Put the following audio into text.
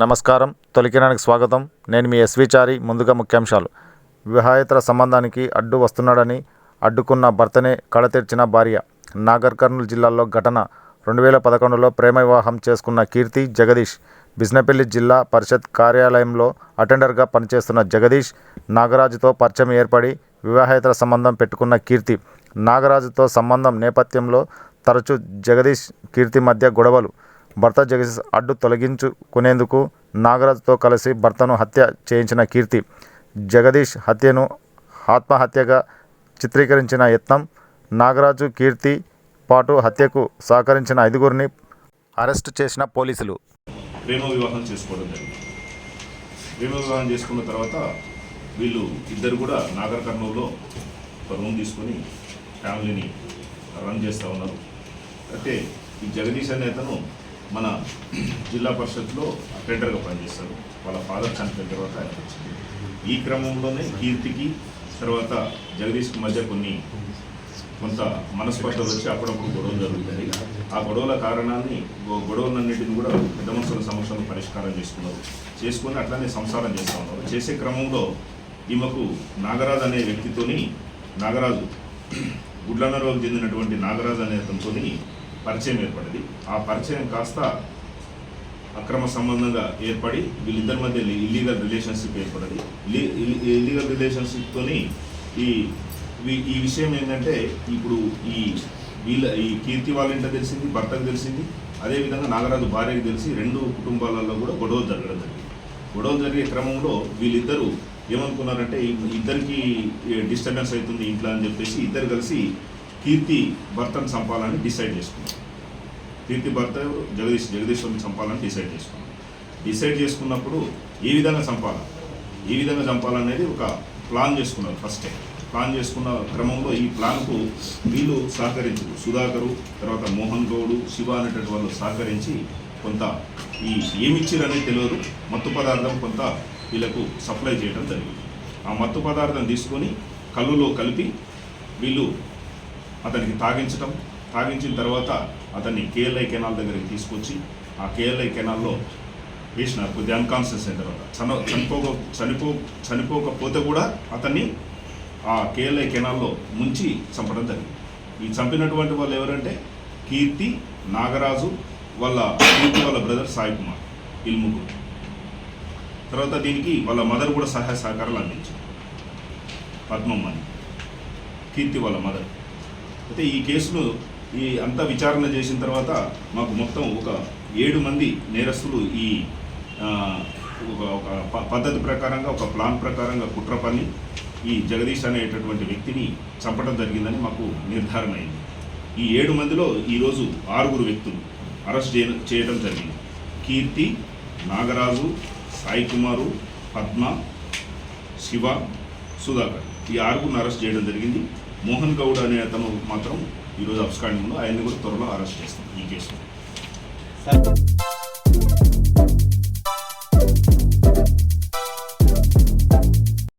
నమస్కారం. తొలికినానికి స్వాగతం. నేను మీ ఎస్విచారి ముందుగా ముఖ్యాంశాలు. వివాహేతర సంబంధానికి అడ్డు వస్తున్నాడని అడ్డుకున్న భర్తనే కడతీర్చిన భార్య. నాగర్ కర్నూలు జిల్లాలో ఘటన రెండు వేల పదకొండులో ప్రేమ వివాహం చేసుకున్న కీర్తి జగదీష్. బిజినపల్లి జిల్లా పరిషత్ కార్యాలయంలో అటెండర్గా పనిచేస్తున్న జగదీష్ నాగరాజుతో పరిచయం ఏర్పడి వివాహేతర సంబంధం పెట్టుకున్న కీర్తి. నాగరాజుతో సంబంధం నేపథ్యంలో తరచూ జగదీష్ కీర్తి మధ్య గొడవలు. భర్త జగదీష్ అడ్డు తొలగించుకునేందుకు నాగరాజుతో కలిసి భర్తను హత్య చేయించిన కీర్తి. జగదీష్ హత్యను ఆత్మహత్యగా చిత్రీకరించిన యత్నం నాగరాజు కీర్తి పాటు హత్యకు సహకరించిన ఐదుగురిని అరెస్టు చేసిన పోలీసులు. ప్రేమ వివాహం చేసుకోవడం జరిగింది. ప్రేమ వివాహం చేసుకున్న తర్వాత వీళ్ళు ఇద్దరు కూడా నాగర్ కర్నూలులో ఒక రూమ్ తీసుకొని ఫ్యామిలీని రన్ చేస్తూ ఉన్నారు. అయితే ఈ జగదీష్ అనే అతను మన జిల్లా పరిషత్లో అటెండర్గా పనిచేస్తారు. వాళ్ళ ఫాదర్ చనిపోయిన తర్వాత ఆయన వచ్చింది. ఈ క్రమంలోనే కీర్తికి తర్వాత జగదీష్కి మధ్య కొన్ని కొంత మనస్పర్ధలు వచ్చి అప్పుడప్పుడు గొడవలు జరుగుతాయి. ఆ గొడవల కారణాన్ని గొడవలన్నింటిని కూడా పెద్ద మనుషుల సమస్యలను పరిష్కారం చేసుకున్నారు. చేసుకుని అట్లానే సంసారం చేస్తూ ఉన్నారు. చేసే క్రమంలో ఈమెకు నాగరాజు అనే వ్యక్తితోని నాగరాజు గుడ్లన్నరోకి చెందినటువంటి నాగరాజు అనే అతనితోని పరిచయం ఏర్పడింది. ఆ పరిచయం కాస్త అక్రమ సంబంధంగా ఏర్పడి వీళ్ళిద్దరి మధ్య ఇల్లీగల్ రిలేషన్షిప్ ఏర్పడింది. ఇల్లీగల్ రిలేషన్షిప్తోని ఈ ఈ విషయం ఏంటంటే ఇప్పుడు ఈ వీళ్ళ ఈ కీర్తి వాళ్ళ ఇంట తెలిసింది భర్తకు తెలిసింది. అదేవిధంగా నాగరాజు భార్యకు తెలిసి రెండు కుటుంబాలలో కూడా గొడవలు జరగడం జరిగింది. గొడవలు జరిగే క్రమంలో వీళ్ళిద్దరూ ఏమనుకున్నారంటే ఇద్దరికి డిస్టర్బెన్స్ అవుతుంది ఇంట్లో అని చెప్పేసి ఇద్దరు కలిసి కీర్తి భర్తను చంపాలని డిసైడ్ చేసుకున్నాం. కీర్తి భర్త జగదీష్ జగదీశ్వరుని చంపాలని డిసైడ్ చేసుకున్నాం. డిసైడ్ చేసుకున్నప్పుడు ఏ విధంగా చంపాలా? ఏ విధంగా చంపాలనేది ఒక ప్లాన్ చేసుకున్నారు ఫస్ట్ ప్లాన్ చేసుకున్న క్రమంలో ఈ ప్లాన్కు వీళ్ళు సహకరించారు. సుధాకరు తర్వాత మోహన్ గౌడు శివ అనేటువంటి వాళ్ళు సహకరించి కొంత ఈ ఏమిచ్చిరు అనేది తెలియదు. మత్తు పదార్థం కొంత వీళ్ళకు సప్లై చేయడం జరిగింది. ఆ మత్తు పదార్థం తీసుకొని కళ్ళులో కలిపి వీళ్ళు అతనికి తాగించడం తాగించిన తర్వాత అతన్ని కేఎల్ఐ కెనాల్ దగ్గరికి తీసుకొచ్చి ఆ కేఎల్ఐ కెనాల్లో వేసినారు కొద్దిగా అన్కాన్షియస్ అయిన తర్వాత చన చనిపోక చనిపో చనిపోకపోతే కూడా అతన్ని ఆ కేఎల్ఐ కెనాల్లో ముంచి చంపడం జరిగింది. ఈ చంపినటువంటి వాళ్ళు ఎవరంటే కీర్తి నాగరాజు వాళ్ళ కీర్తి వాళ్ళ బ్రదర్ సాయి కుమార్ వీళ్ళు ముగ్గురు. తర్వాత దీనికి వాళ్ళ మదర్ కూడా సహాయ సహకారాలు అందించారు. పద్మమ్మని కీర్తి వాళ్ళ మదర్. అయితే ఈ కేసులో ఈ అంతా విచారణ చేసిన తర్వాత మాకు మొత్తం ఒక ఏడు మంది నేరస్తులు ఈ ఒక ఒక ప- పద్ధతి ప్రకారంగా ఒక ప్లాన్ ప్రకారంగా కుట్ర పని ఈ జగదీష్ అనేటటువంటి వ్యక్తిని చంపడం జరిగిందని మాకు నిర్ధారణ అయింది. ఈ ఏడు మందిలో ఈరోజు ఆరుగురు వ్యక్తులు అరెస్ట్ చేయ చేయడం జరిగింది. కీర్తి నాగరాజు సాయి కుమారు పద్మ శివ సుధాకర్ ఈ ఆరుగురిని అరెస్ట్ చేయడం జరిగింది. మోహన్ గౌడ్ అనే అతను మాత్రం ఈరోజు అబ్స్కాండింగ్లో ఆయన్ని కూడా త్వరలో అరెస్ట్ చేస్తాం ఈ కేసులో.